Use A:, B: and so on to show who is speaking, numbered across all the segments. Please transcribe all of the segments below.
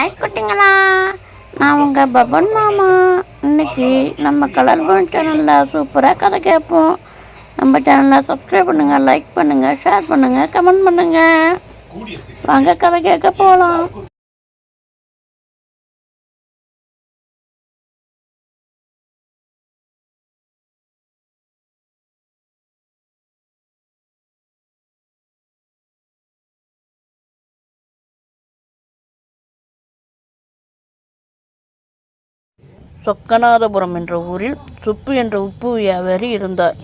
A: Hi குட்டிங்களா. நான் உங்கள் பபன் மாமா. இன்னைக்கு நம்ம கலர் போன் சேனலில் சூப்பராக கதை கேட்போம். நம்ம சேனலை சப்ஸ்கிரைப் பண்ணுங்கள் லைக் பண்ணுங்கள் ஷேர் பண்ணுங்கள் கமெண்ட் பண்ணுங்கள் வாங்க கதை கேட்க போகலாம் சொக்கநாதபுரம் என்ற ஊரில் சுப்பு என்ற உப்பு வியாபாரி இருந்தார்.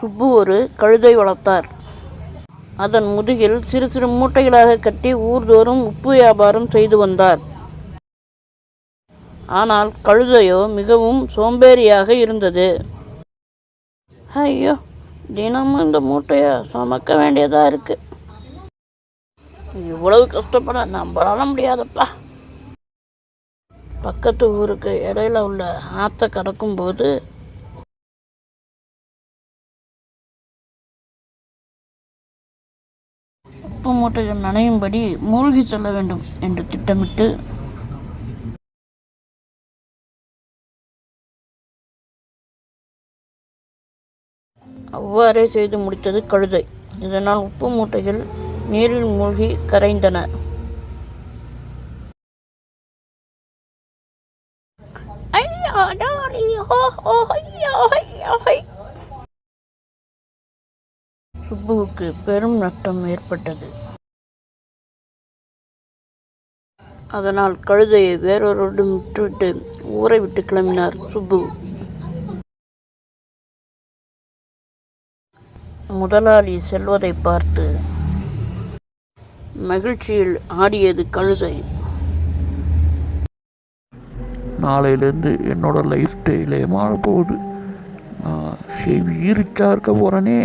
A: சுப்பு ஒரு கழுதை வளர்த்தார் அதன் முதுகில் சிறு சிறு மூட்டைகளாக கட்டி ஊர்தோறும் உப்பு வியாபாரம் செய்து வந்தார். ஆனால் கழுதையோ மிகவும் சோம்பேறியாக இருந்தது. ஐயோ தினமும் இந்த மூட்டையை சுமக்க வேண்டியதாக இருக்குது இவ்வளவு கஷ்டப்பட நம்மளால முடியாதப்பா. பக்கத்து ஊருக்கு இடையில உள்ள ஆற்றை கடக்கும்போது உப்பு மூட்டைகள் நனையும்படி மூழ்கி செல்ல வேண்டும் என்று திட்டமிட்டு அவ்வாறே செய்து முடித்தது கழுதை. இதனால் உப்பு மூட்டைகள் நீரில் மூழ்கி கரைந்தன. சுப்புவுக்கு பெரும் நஷ்டம் ஏற்பட்டது. அதனால் கழுதையை வேறொருடன் விட்டுவிட்டு ஊரை விட்டு கிளம்பினார் சுப்பு. முதலாளி செல்வதை பார்த்து மகிழ்ச்சியில் ஆடியது கழுதை.
B: நாளையிலேருந்து என்னோட லைஃப் ஸ்டைலே மாறப்போகுது. நான் ஷேவி ஈரிச்சா இருக்க போகிறேனே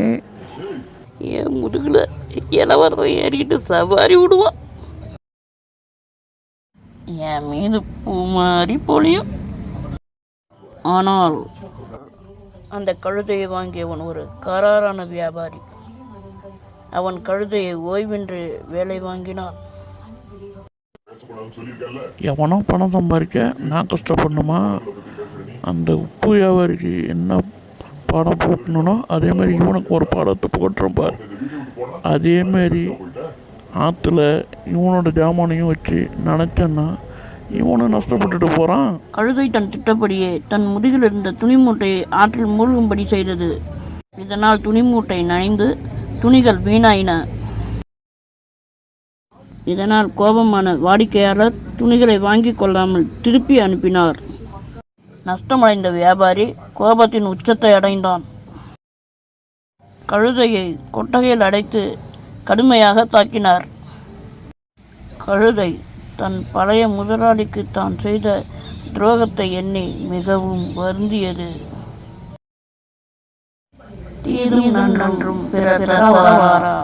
A: என் முதுகுல இளவரசன் ஏறிக்கிட்டு சவாரி விடுவான். என் மீது பூ மாதிரி பொழியும். ஆனால் அந்த கழுதையை வாங்கியவன் ஒரு கராரான வியாபாரி. அவன் கழுதையை ஓய்வின்றி வேலை வாங்கினான்.
B: எவனோ பணம் சம்பாதிக்க நான் கஷ்டப்படணுமா? அந்த உப்பு வியாபாரிக்கு என்ன பாடம் போட்டணுனோ அதேமாரி இவனுக்கு ஒரு பாடத்தை போட்டுறேன் பார். அதேமாரி ஆற்றுல இவனோட ஜாமானையும் வச்சு நினச்சேன்னா இவனும் நஷ்டப்பட்டுட்டு போகிறான்
A: கழுதை தன் திட்டப்படியே தன் முதுகில் இருந்த துணி மூட்டையை ஆற்றில் மூழ்கும்படி செய்தது. இதனால் துணி மூட்டை நனைந்து துணிகள் வீணாயின. இதனால் கோபமான வாடிக்கையாளர் துணிகளை வாங்கிக் கொள்ளாமல் திருப்பி அனுப்பினார். நஷ்டமடைந்த வியாபாரி கோபத்தின் உச்சத்தை அடைந்தான். கழுதையை கொட்டகையில் அடைத்து கடுமையாக தாக்கினார். கழுதை தன் பழைய முதலாளிக்கு தான் செய்த துரோகத்தை எண்ணி மிகவும் வருந்தியது. தீதும் நன்றும் பிறர் தரவாரா